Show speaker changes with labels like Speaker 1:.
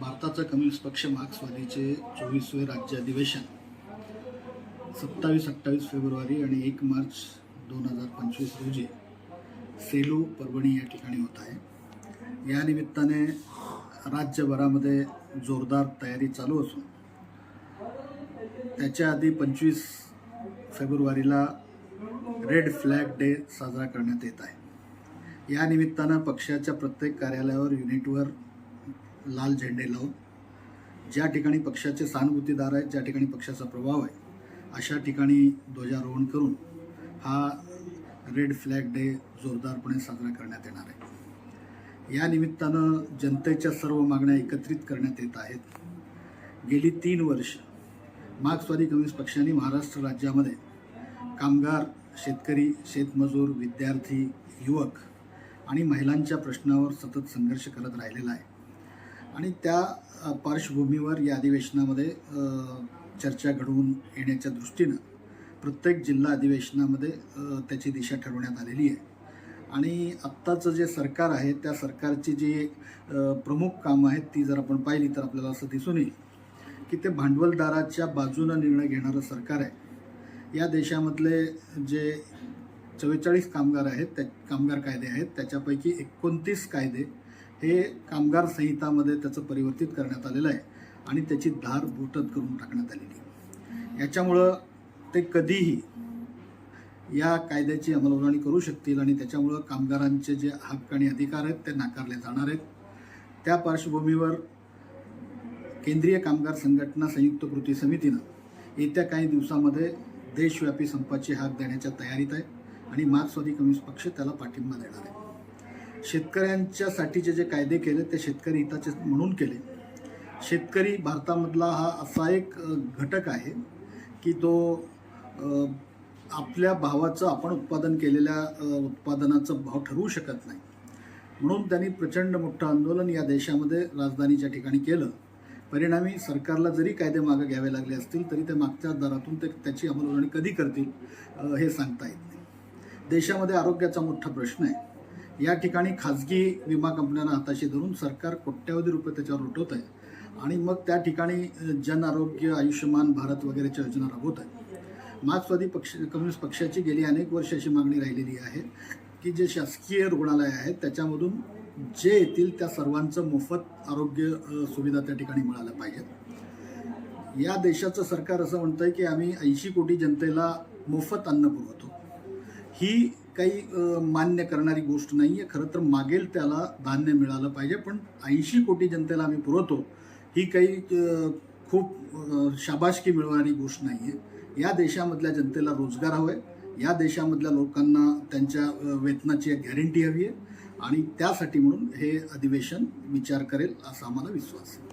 Speaker 1: भारताचा कम्युनिस्ट पक्ष मार्क्सवादीचे चोवीसवे राज्य अधिवेशन सत्तावीस अठ्ठावीस फेब्रुवारी आणि एक मार्च दोन हजार पंचवीस रोजी सेलू परभणी या ठिकाणी होत आहे. या निमित्ताने राज्यभरामध्ये जोरदार तयारी चालू असून त्याच्या आधी पंचवीस फेब्रुवारीला रेड फ्लॅग डे साजरा करण्यात येत आहे. या निमित्तानं पक्षाच्या प्रत्येक कार्यालयावर युनिटवर लाल झेंडे लावून ज्या ठिकाणी पक्षाचे सहानुभूतीदार आहेत ज्या ठिकाणी पक्षाचा प्रभाव आहे अशा ठिकाणी ध्वजारोहण करून हा रेड फ्लॅग डे जोरदारपणे साजरा करण्यात येणार आहे. या निमित्तानं जनतेच्या सर्व मागण्या एकत्रित करण्यात येत आहेत. गेली तीन वर्ष मार्क्सवादी कम्युनिस्ट पक्षाने महाराष्ट्र राज्यामध्ये कामगार शेतकरी शेतमजूर विद्यार्थी युवक आणि महिलांच्या प्रश्नावर सतत संघर्ष करत राहिलेला आहे. आणि त्या पार्श्वभूमीवर या अधिवेशनामध्ये चर्चा घडवून येण्याच्या दृष्टीनं प्रत्येक जिल्हा अधिवेशनामध्ये त्याची दिशा ठरवण्यात आलेली आहे. आणि आत्ताचं जे सरकार आहे त्या सरकारची जी प्रमुख कामं आहेत ती जर आपण पाहिली तर आपल्याला असं दिसून येईल की ते भांडवलदाराच्या बाजूनं निर्णय घेणारं सरकार आहे. या देशामधले जे चव्वेचाळीस कामगार आहेत त्या कामगार कायदे आहेत त्याच्यापैकी एकोणतीस कायदे हे कामगार संहितामध्ये त्याचं परिवर्तित करण्यात आलेलं आहे आणि त्याची धार बोटत करून टाकण्यात आलेली आहे. याच्यामुळं ते कधीही या कायद्याची अंमलबजावणी करू शकतील आणि त्याच्यामुळं कामगारांचे जे हक्क आणि अधिकार आहेत ते नाकारले जाणार आहेत. त्या पार्श्वभूमीवर केंद्रीय कामगार संघटना संयुक्त कृती समितीनं येत्या काही दिवसामध्ये देशव्यापी संपाची हाक देण्याच्या तयारीत आहे आणि मार्क्सवादी कम्युनिस्ट पक्ष त्याला पाठिंबा देणार आहे. शेतकऱ्यांच्यासाठीचे जे कायदे केले ते शेतकरी हिताचे म्हणून केले. शेतकरी भारतामधला हा असा एक घटक आहे की तो आपल्या भावाचं आपण उत्पादन केलेल्या उत्पादनाचा उत्पादनाचं भाव ठरवू शकत नाही. म्हणून त्यांनी प्रचंड मोठं आंदोलन या देशामध्ये राजधानीच्या ठिकाणी केलं. परिणामी सरकारला जरी कायदे मागं घ्यावे लागले असतील तरी ते मागच्या दरातून ते त्याची अंमलबजावणी कधी करतील हे सांगता येत नाही. देशामध्ये आरोग्याचा मोठा प्रश्न आहे. या ठिकाणी खाजगी विमा कंपन्यांना हाताशी धरून सरकार कोट्यावधी रुपये त्याच्यावर लुटवत आहे. आणि मग त्या ठिकाणी जन आरोग्य आयुष्यमान भारत वगैरेच्या योजना राबवत आहे. मार्क्सवादी पक्ष कम्युनिस्ट पक्षाची गेली अनेक वर्ष अशी मागणी राहिलेली आहे की जे शासकीय रुग्णालय आहेत त्याच्यामधून जे येतील त्या सर्वांचं मोफत आरोग्य सुविधा त्या ठिकाणी मिळाल्या पाहिजेत. या देशाचं सरकार असं म्हणतंय की आम्ही ऐंशी कोटी जनतेला मोफत अन्न पुरवतो. ही काही मान्य करणारी गोष्ट नाही आहे खरं तर मागेल त्याला धान्य मिळालं पाहिजे. पण ऐंशी कोटी जनतेला आम्ही पुरवतो. ही काही खूप शाबाशकी मिळवणारी गोष्ट नाही आहे या देशामधल्या जनतेला रोजगार हवा आहे या देशामधल्या लोकांना त्यांच्या वेतनाची एक गॅरंटी हवी आहे. आणि त्यासाठी म्हणून हे अधिवेशन विचार करेल असा आम्हाला विश्वास आहे.